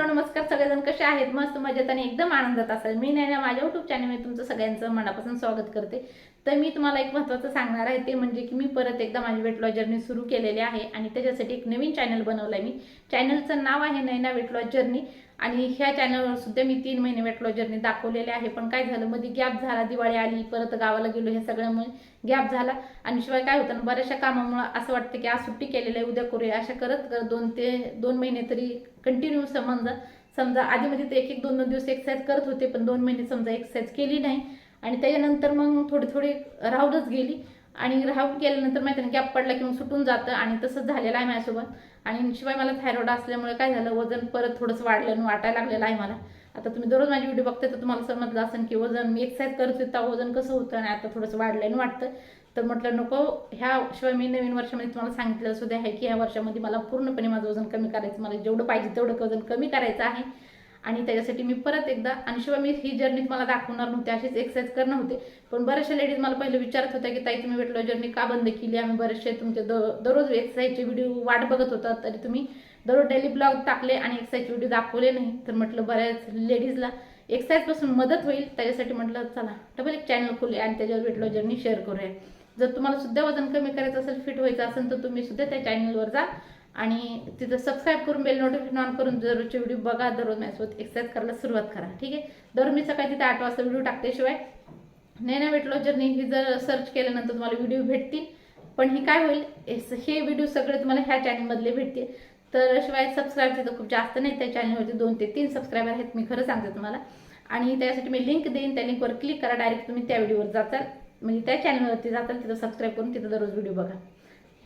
Hello नमस्कार. सगळेजण कसे आहेत? मस्त मजेत आणि एकदम आनंदात असाल. मी नाही ना माझ्या युट्यूब चॅनलमध्ये तुमचं सगळ्यांचं मनापासून स्वागत करते. तर मी तुम्हाला एक महत्त्वाचं सांगणार आहे. ते म्हणजे की मी परत एकदा माझी वेट लॉस जर्नी सुरू केलेली आहे आणि त्याच्यासाठी एक नवीन चॅनल बनवलं आहे मी. चॅनलचं नाव आहे नैना वेट लॉस जर्नी आणि ह्या चॅनलवर सुद्धा मी तीन महिने वेट लॉस जर्नी दाखवलेले आहे. पण काय झालं? मध्ये गॅप झाला. दिवाळी आली परत गावाला गेलो. हे सगळ्यामुळे गॅप झाला. आणि शिवाय काय होतं ना बऱ्याचशा कामामुळं असं वाटतं की आज सुट्टी केलेली आहे उद्या करूया. अशा करत करत दोन ते दोन महिने तरी कंटिन्यू समजा समजा आधीमध्ये ते एक एक दोन दोन दिवस एक्सरसाइज करत होते पण दोन महिने समजा एक्सरसाइज केली नाही. आणि त्याच्यानंतर मग थोडी थोडी राहूनच गेली. आणि राहून गेल्यानंतर माहिती ना गॅप पडला की मग सुटून जातं आणि तसंच झालेलं आहे माझ्यासोबत. आणि शिवाय मला थायरॉइड असल्यामुळे काय झालं वजन परत थोडंसं वाढलं आणि वाटायला लागलेलं आहे मला. आता तुम्ही दररोज माझी व्हिडिओ बघते तर तुम्हाला समजलं असेल की वजन मी एक्सरसाइज करत होते तेव्हा वजन कसं होतं आणि आता थोडंसं वाढलं आणि वाटतं तर म्हटलं नको ह्या शिवाय मी नवीन वर्षामध्ये तुम्हाला सांगितलं सुद्धा आहे की ह्या वर्षामध्ये मला पूर्णपणे माझं वजन कमी करायचं मला जेवढं पाहिजे तेवढं वजन कमी करायचं आहे. आणि त्याच्यासाठी मी परत एकदा आणि शिवाय मी ही जर्नी तुम्हाला दाखवणार नव्हते अशीच एक्सरसाइज करणार होते. पण बऱ्याचशा लेडीज मला पहिले विचारत होत्या की ताई तुम्ही वेट जर्नी का बंद केली? आम्ही बरेचसे तुमचे द दररोज एक्सरसाइजचे व्हिडिओ वाट बघत होता तरी तुम्ही दररोज डेली ब्लॉग टाकले आणि एक्सरसाइजचे व्हिडिओ दाखवले नाही. तर म्हटलं बऱ्याच लेडीजला एक्सरसाइजपासून मदत होईल. त्याच्यासाठी म्हटलं चला डबल एक चॅनल खोलूया आणि त्याच्यावर वेट जर्नी शेअर करूया. जर तुम्हाला सुद्धा वजन कमी करायचं असेल फिट व्हायचं असेल तर तुम्ही सुद्धा त्या चॅनलवर जा. आणि तिथं सबस्क्राईब करून बेल नोटिफिकेशन ऑन करून दररोजचे व्हिडिओ बघा दररोज माझ्यासोबत एक्सरसाइज करायला सुरुवात करा. ठीक आहे? दर मी सकाळी तिथे आठ वाजता व्हिडिओ टाकते शिवाय नैना वेट लॉस जर्नी ही जर सर्च केल्यानंतर तुम्हाला व्हिडिओ भेटतील. पण ही काय होईल? हे व्हिडिओ सगळे तुम्हाला ह्या चॅनलमधले भेटतील. तर शिवाय सबस्क्राईब तिथं खूप जास्त नाही. त्या चॅनलवरती दोन ते तीन सबस्क्रायबर आहेत मी खरं सांगते तुम्हाला. आणि त्यासाठी मी लिंक देईन. त्या लिंकवर क्लिक करा. डायरेक्ट तुम्ही त्या व्हिडिओवर जाताल म्हणजे त्या चॅनलवरती जातात तिथं सबस्क्राईब करून तिथं दररोज व्हिडिओ बघा.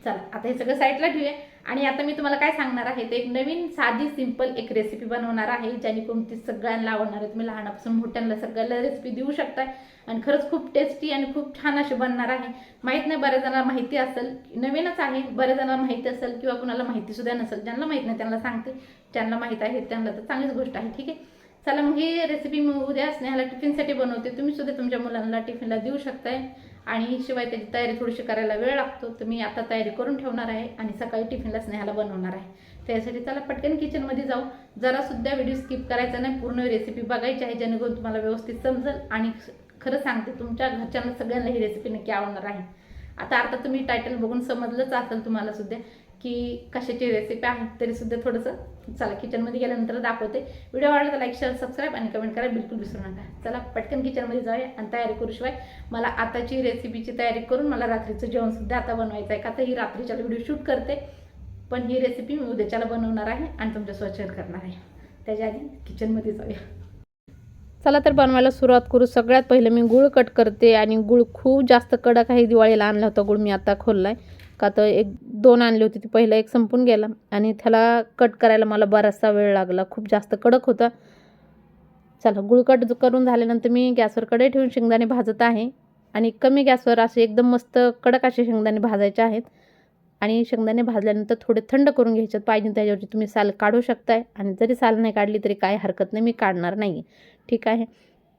चला आता हे सगळं साईडला ठेवूया. आणि आता मी तुम्हाला काय सांगणार आहे ते एक नवीन साधी सिंपल एक रेसिपी बनवणार आहे जेणेकरून ती सगळ्यांना आवडणार आहे. तुम्ही लहानापासून मोठ्यांना सगळ्याला रेसिपी देऊ शकताय. आणि खरंच खूप टेस्टी आणि खूप छान अशी बनणार आहे. माहीत नाही बऱ्याच जणांना माहिती असेल नवीनच आहे. बऱ्याच जणांना माहिती असेल किंवा कुणाला माहिती सुद्धा नसेल ज्यांना माहीत नाही त्यांना सांगते. ज्यांना माहीत आहे त्यांना तर चांगलीच गोष्ट आहे ठीक आहे? चला मग ही रेसिपी मी उद्या स्नेहाला टिफिनसाठी बनवते. तुम्ही सुद्धा तुमच्या मुलांना टिफिनला देऊ शकताय. आणि शिवाय त्याची तयारी थोडीशी करायला वेळ लागतो. तर मी आता तयारी करून ठेवणार आहे आणि सकाळी टिफिनला स्नेहाला बनवणार आहे. त्यासाठी चला पटकन किचनमध्ये जाऊ. जरासुद्धा व्हिडिओ स्किप करायचा नाही. पूर्ण रेसिपी बघायची आहे. जेणेकरून तुम्हाला व्यवस्थित समजेल आणि खरं सांगते तुमच्या घरच्यांना सगळ्यांना ही रेसिपी नक्की आवडणार आहे. आता आता तुम्ही टायटल बघून समजलंच असेल तुम्हाला सुद्धा. की कशाची रेसिपी आहे तरी सुद्धा थोडंसं चला किचनमध्ये गेल्यानंतर दाखवते. व्हिडिओ आवडला तर लाईक शेअर सबस्क्राईब आणि कमेंट करा. बिलकुल विसरू नका. चला पटकन किचनमध्ये जाऊया आणि तयारी करू शिवाय मला आताची रेसिपीची तयारी करून मला रात्रीचं जेवण सुद्धा आता बनवायचं आहे. का तर ही रात्रीच्या व्हिडिओ शूट करते पण ही रेसिपी मी उद्याच्याला बनवणार आहे आणि तुमच्यासोबत शेअर करणार आहे. त्याच्या आधी किचनमध्ये जाऊया. चला तर बनवायला सुरुवात करू. सगळ्यात पहिलं मी गुळ कट करते आणि गुळ खूप जास्त कडक आहे. दिवाळीला आणला होता गुळ मी आता खोलला आहे का तर एक दोन आणली होती ती पहिलं एक संपून गेला आणि त्याला कट करायला मला बराचसा वेळ लागला. खूप जास्त कडक होता. चला गुळ कट करून झाल्यानंतर मी गॅसवर कढई ठेवून शेंगदाणे भाजत आहे आणि कमी गॅसवर असे एकदम मस्त कडक असे शेंगदाणे भाजायचे आहेत. आणि शेंगदाणे भाजल्यानंतर थोडे थंड करून घ्यायचे पाहिजे त्याच्यावरची तुम्ही साल काढू शकताय आणि जरी साल नाही काढली तरी काय हरकत नाही मी काढणार नाही ठीक आहे?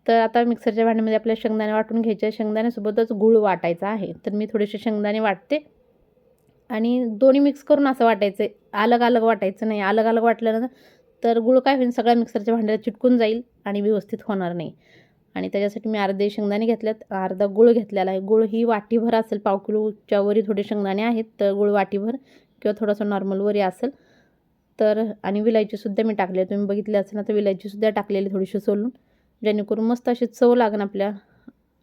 तर आता मिक्सरच्या भांड्यामध्ये आपल्याला शेंगदाणे वाटून घ्यायचे शेंगदाण्यासोबतच गूळ वाटायचा आहे. तर मी थोडेसे शेंगदाणे वाटते. आणि दोन्ही मिक्स करून असं वाटायचं. आहे अलग अलग वाटायचं नाही. अलग अलग वाटल्यानंतर तर गुळ काय होईल? सगळ्या मिक्सरच्या भांड्याला चिटकून जाईल आणि व्यवस्थित होणार नाही. आणि त्याच्यासाठी मी अर्धे शेंगदाणे घेतल्यात. अर्धा गुळ घेतलेला आहे. गुळ ही वाटीभर असेल. पाव किलोच्या वरी थोडे शेंगदाणे आहेत तर गुळ वाटीभर किंवा थोडंसं नॉर्मल वरी असेल. तर आणि विलायचीसुद्धा मी टाकली तुम्ही बघितली असेल ना तर विलायचीसुद्धा टाकलेली थोडीशी सोलून. जेणेकरून मस्त अशी चव लागेल आपल्या.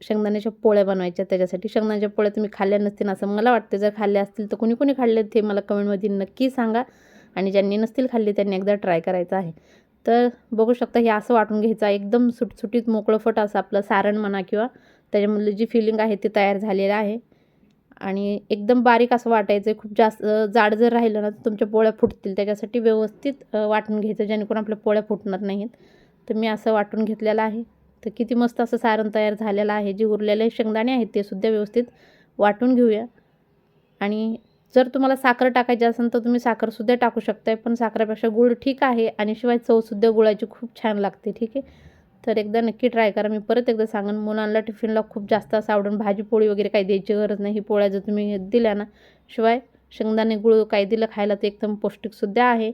शेंगदाण्याच्या पोळ्या बनवायच्या त्याच्यासाठी. शेंगदाण्याच्या पोळ्या तुम्ही खाल्ल्या नसतील असं मला वाटतं. जर खाल्ल्या असतील तर कोणी कोणी खाल्ले ते मला कमेंटमध्ये नक्की सांगा. आणि ज्यांनी नसतील खाल्ली त्यांनी एकदा ट्राय करायचं आहे. तर बघू शकता हे असं वाटून घ्यायचं एकदम सुटसुटीत मोकळं फट असं आपलं सारण म्हणा किंवा त्याच्यामधलं जी फिलिंग आहे ते तयार झालेलं आहे. आणि एकदम बारीक असं वाटायचं आहे. खूप जास्त जाड जर राहिलं ना तर तुमच्या पोळ्या फुटतील. त्याच्यासाठी व्यवस्थित वाटून घ्यायचं. जेणेकरून आपल्या पोळ्या फुटणार नाहीत. तर मी असं वाटून घेतलेलं आहे. तर किती मस्त असं सारण तयार झालेलं आहे. जे उरलेले शेंगदाणे आहेत ते सुद्धा व्यवस्थित वाटून घेऊया. आणि जर तुम्हाला साखर टाकायची असेल तर तुम्ही साखरसुद्धा टाकू शकताय पण साखरेपेक्षा गुळ ठीक आहे आणि शिवाय चवसुद्धा गुळाची खूप छान लागते ठीक आहे? तर एकदा नक्की ट्राय करा. मी परत एकदा सांगेन मुलांना टिफिनला खूप जास्त असं आवडून भाजी पोळी वगैरे काही द्यायची गरज नाही. ही पोळ्या जर तुम्ही दिल्या ना शिवाय शेंगदाणे गुळ काही दिलं खायला ते एकदम पौष्टिकसुद्धा आहे.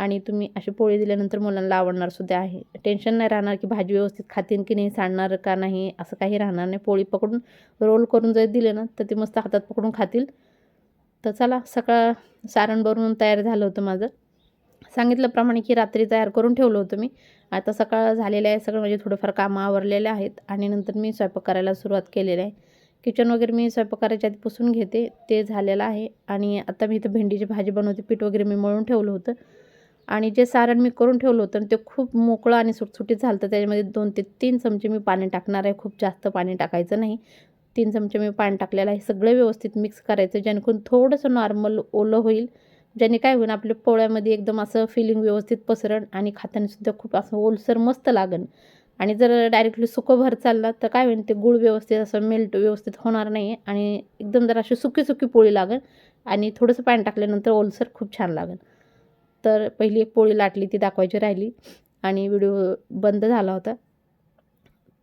आणि तुम्ही अशी पोळी दिल्यानंतर मुलांना आवडणार सुद्धा आहे. टेन्शन नाही राहणार की भाजी व्यवस्थित खातील की नाही सांडणार का नाही असं काही राहणार नाही. पोळी पकडून रोल करून जर दिले ना तर ते मस्त हातात पकडून खातील. तर चला सकाळ सारण भरून तयार झालं होतं माझं. सांगितल्याप्रमाणे की रात्री तयार करून ठेवलं होतं मी. आता सकाळ झालेलं आहे सगळं म्हणजे थोडंफार कामं आवरलेले आहेत आणि नंतर मी स्वयंपाक करायला सुरुवात केलेली आहे. किचन वगैरे मी स्वयंपाक करायच्या आधी पुसून घेते ते झालेलं आहे. आणि आता मी इथं भेंडीची भाजी बनवते पीठ वगैरे मी मळून ठेवलं होतं. आणि जे सारण मी करून ठेवलं होतं ते खूप मोकळं आणि सुटसुटीत झालं तर त्याच्यामध्ये दोन ते तीन चमचे मी पाणी टाकणार आहे. खूप जास्त पाणी टाकायचं नाही. तीन चमचे मी पाणी टाकलेलं आहे. सगळं व्यवस्थित मिक्स करायचं जेणेकरून थोडंसं नॉर्मल ओलं होईल. ज्याने काय होईल आपल्या पोळ्यामध्ये एकदम असं फिलिंग व्यवस्थित पसरण आणि खातानासुद्धा खूप असं ओलसर मस्त लागेल आणि जर डायरेक्टली सुकं भर चालला तर काय होईल ते गुळ व्यवस्थित असं मेल्ट व्यवस्थित होणार नाही आणि एकदम जर अशी सुकी सुकी पोळी लागेल आणि थोडंसं पाणी टाकल्यानंतर ओलसर खूप छान लागेल तर पहिली एक पोळी लाटली ती दाखवायची राहिली आणि व्हिडिओ बंद झाला होता.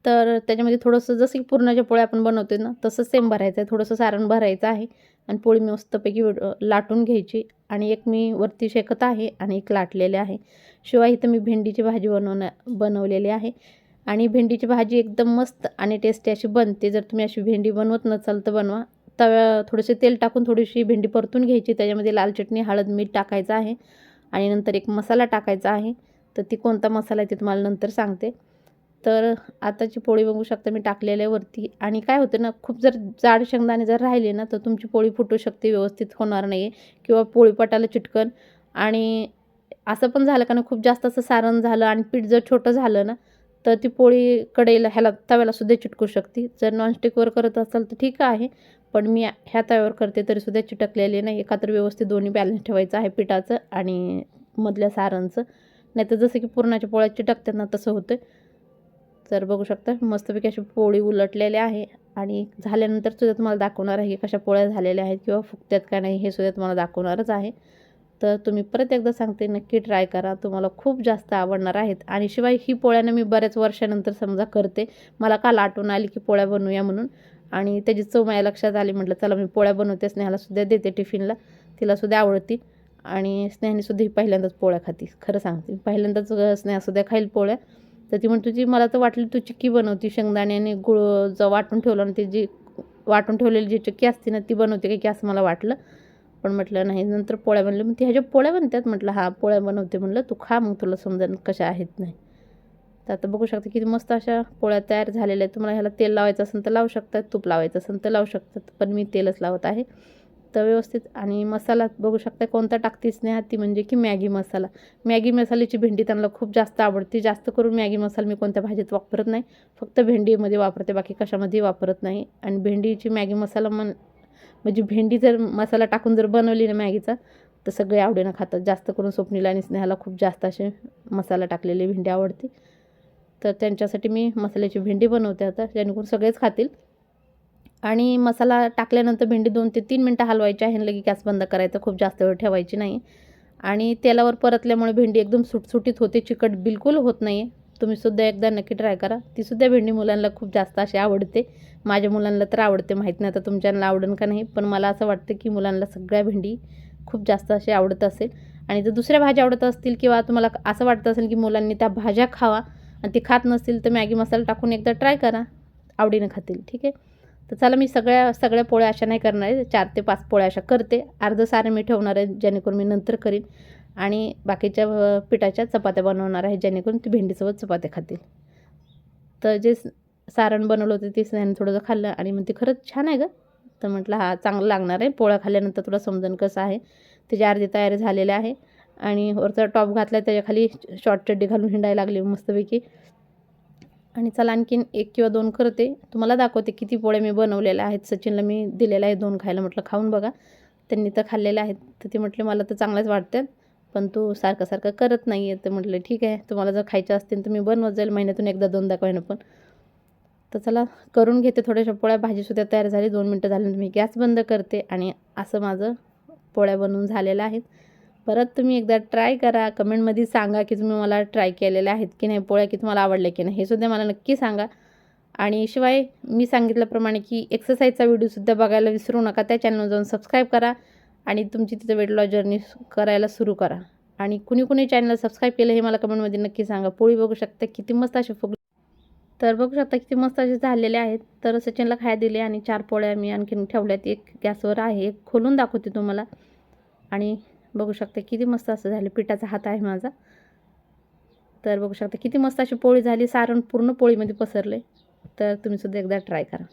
तर त्याच्यामध्ये थोडंसं जसं की पुरणाच्या पोळ्या आपण बनवतो ना तसं सेम भरायचं आहे. थोडंसं सारण भरायचं आहे आणि पोळी मी मस्तपैकी लाटून घ्यायची आणि एक मी वरती शेकत आहे आणि एक लाटलेले आहे. शिवाय इथं मी भेंडीची भाजी बनवण्या बनवलेली आहे आणि भेंडीची भाजी एकदम मस्त आणि टेस्टी अशी बनते. जर तुम्ही अशी भेंडी बनवत नसाल तर बनवा. तव्या थोडेसे तेल टाकून थोडीशी भेंडी परतून घ्यायची. त्याच्यामध्ये लाल चटणी हळद मीठ टाकायचं आहे. आणि नंतर एक मसाला टाकायचा आहे. तर ती कोणता मसाला आहे ते तुम्हाला नंतर सांगते. तर आताची पोळी बघू शकता मी टाकलेल्या वरती. आणि काय होतं ना खूप जर जाड शेंगदाणे जर राहिले ना तर तुमची पोळी फुटू शकते व्यवस्थित होणार नाही किंवा पोळीपटाला चिटकन. आणि असं पण झालं का ना खूप जास्त असं सारण झालं आणि पीठ जर छोटं झालं ना तर ती पोळी कडेला ह्याला तव्यालासुद्धा चिटकू शकते. जर नॉनस्टिकवर करत असाल तर ठीक आहे. पण मी ह्या तव्यावर करते तरीसुद्धा चिटकलेली नाही. एकात्र व्यवस्थित दोन्ही बॅलन्स ठेवायचं आहे पिठाचं आणि मधल्या सारणचं नाही तर जसं की पुरणाच्या पोळ्या चिटकतात ना तसं होतं तर बघू शकता मस्तपैकी अशी पोळी उलटलेली आहे. आणि झाल्यानंतर सुद्धा तुम्हाला दाखवणार आहे की कशा पोळ्या झालेल्या आहेत किंवा फुकत्यात का नाही हे सुद्धा तुम्हाला दाखवणारच आहे. तर तुम्ही परत एकदा सांगते नक्की ट्राय करा. तुम्हाला खूप जास्त आवडणार आहेत. आणि शिवाय ही पोळ्यानं मी बऱ्याच वर्षानंतर समजा करते. मला काल आठवण आली की पोळ्या बनवूया म्हणून. आणि त्याची चव माझ्या लक्षात आली म्हटलं चला मी पोळ्या बनवते स्नेहालासुद्धा देते टिफिनला तिलासुद्धा आवडती. आणि स्नेहानेसुद्धा ही पहिल्यांदाच पोळ्या खाती खरं सांगते. पहिल्यांदाच स्नेहासुद्धा खाईल पोळ्या. तर ती म्हणतो जी मला तर वाटली तू चिक्की बनवती शेंगदाण्याने गुळ ज वाटून ठेवलं आणि ती जी वाटून ठेवलेली जी चिक्की असते ना ती बनवते की असं मला वाटलं. पण म्हटलं नाही नंतर पोळ्या बनल्या. मग ती ह्याच्या पोळ्या बनतात म्हटलं हा पोळ्या बनवते म्हटलं तू खा मग तुला समजा कशा आहेत नाही. तर आता बघू शकता किती मस्त अशा पोळ्या तयार झालेल्या आहेत. तुम्हाला ह्याला तेल लावायचं असेल तर लावू शकतात तूप लावायचं असेल तर लावू शकतात पण मी तेलच लावत आहे. तर व्यवस्थित आणि मसाला बघू शकता कोणता टाकतेच नाही ती म्हणजे की मॅगी मसाला. मॅगी मसाल्याची भेंडी त्यांना खूप जास्त आवडते. जास्त करून मॅगी मसाला मी कोणत्या भाजीत वापरत नाही. फक्त भेंडीमध्ये वापरते बाकी कशामध्ये वापरत नाही. आणि भेंडीची मॅगी मसाला मन म्हणजे भेंडी जर मसाला टाकून जर बनवली ना मॅगीचा तर सगळे आवडीनं खातात. जास्त करून स्वप्नीला आणि स्नेहाला खूप जास्त असे मसाला टाकलेली भेंडी आवडते. तर त्यांच्यासाठी मी मसाल्याची भेंडी बनवते आता जेणेकरून सगळेच खातील. आणि मसाला टाकल्यानंतर भेंडी दोन ते तीन मिनटं हलवायची आहे लगे गॅस बंद करायचा खूप जास्त वेळ ठेवायची नाही. आणि तेलावर परतल्यामुळे भेंडी एकदम सुटसुटीत होते चिकट बिलकुल होत नाही तुम्हीसुद्धा एकदा नक्की ट्राय करा. तीसुद्धा भेंडी मुलांना खूप जास्त अशी आवडते. माझ्या मुलांना तर आवडते माहीत नाही आता तुमच्यांना आवडेल का नाही पण मला असं वाटतं की मुलांना सगळ्या भेंडी खूप जास्त अशी आवडत असेल. आणि जर दुसऱ्या भाज्या आवडत असतील किंवा तुम्हाला असं वाटतं असेल की मुलांनी त्या भाज्या खावा आणि ती खात नसतील तर मॅगी मसाला टाकून एकदा ट्राय करा. आवडीनं खातील ठीक आहे? तर चला मी सगळ्या सगळ्या पोळ्या अशा नाही करणार आहे. चार ते पाच पोळ्या अशा करते. अर्धं सारं मी ठेवणार आहे जेणेकरून मी नंतर करीन. आणि बाकीच्या पिठाच्या चपात्या बनवणार आहे जेणेकरून ती भेंडीसोबत चपात्या खातील. तर जे सारण बनवलं होतं ते त्याने थोडंसं खाल्लं आणि मग ते खरंच छान आहे गं. तर म्हटलं हा चांगलं लागणार आहे. पोळ्या खाल्ल्यानंतर तुला समजून कसं आहे. त्याची अर्धी तयारी झालेली आहे. आणि वरचा टॉप घातला त्याच्याखाली शॉर्ट चड्डी घालून हिंडायला लागली मस्तपैकी. आणि चला आणखीन एक किंवा दोन करते. तुम्हाला दाखवते किती पोळ्या मी बनवलेल्या आहेत. सचिनला मी दिलेल्या आहे दोन खायला म्हटलं खाऊन बघा. त्यांनी तर खाल्लेल्या आहेत. तर ते म्हटले मला तर चांगल्याच वाटतात पण तू सारखं सारखं करत नाही आहे तर म्हटलं ठीक आहे तुम्हाला जर खायच्या असतील तर मी बनवत जाईल महिन्यातून एकदा दोनदा काही पण. तर चला करून घेते थोड्याशा पोळ्या. भाजीसुद्धा तयार झाली दोन मिनटं झाल्यानंतर मी गॅस बंद करते आणि असं माझं पोळ्या बनवून झालेल्या आहेत. परत तुम्ही एकदा ट्राय करा. कमेंटमध्ये सांगा की तुम्ही मला ट्राय केलेल्या आहेत की नाही पोळ्या की तुम्हाला आवडल्या की नाही हे सुद्धा मला नक्की सांगा. आणि शिवाय मी सांगितल्याप्रमाणे की एक्सरसाईजचा व्हिडिओसुद्धा बघायला विसरू नका. त्या चॅनलवर जाऊन सबस्क्राईब करा आणि तुमची तिथं वेट लॉस जर्नी करायला सुरू करा. आणि कुणी कुणी चॅनल सबस्क्राईब केलं हे मला कमेंटमध्ये नक्की सांगा. पोळी बघू शकता किती मस्त असे फुग तर बघू शकता किती मस्त असे झालेले आहेत. तर सचिनला खायला दिले आणि चार पोळ्या मी आणखीन ठेवल्यात. एक गॅसवर आहे एक खोलून दाखवते तुम्हाला. आणि बघू शकता किती मस्त असं झालं. पिठाचा हात आहे माझा. तर बघू शकता किती मस्त अशी पोळी झाली. सारण पूर्ण पोळीमध्ये पसरले तर तुम्ही सुद्धा एकदा ट्राय करा.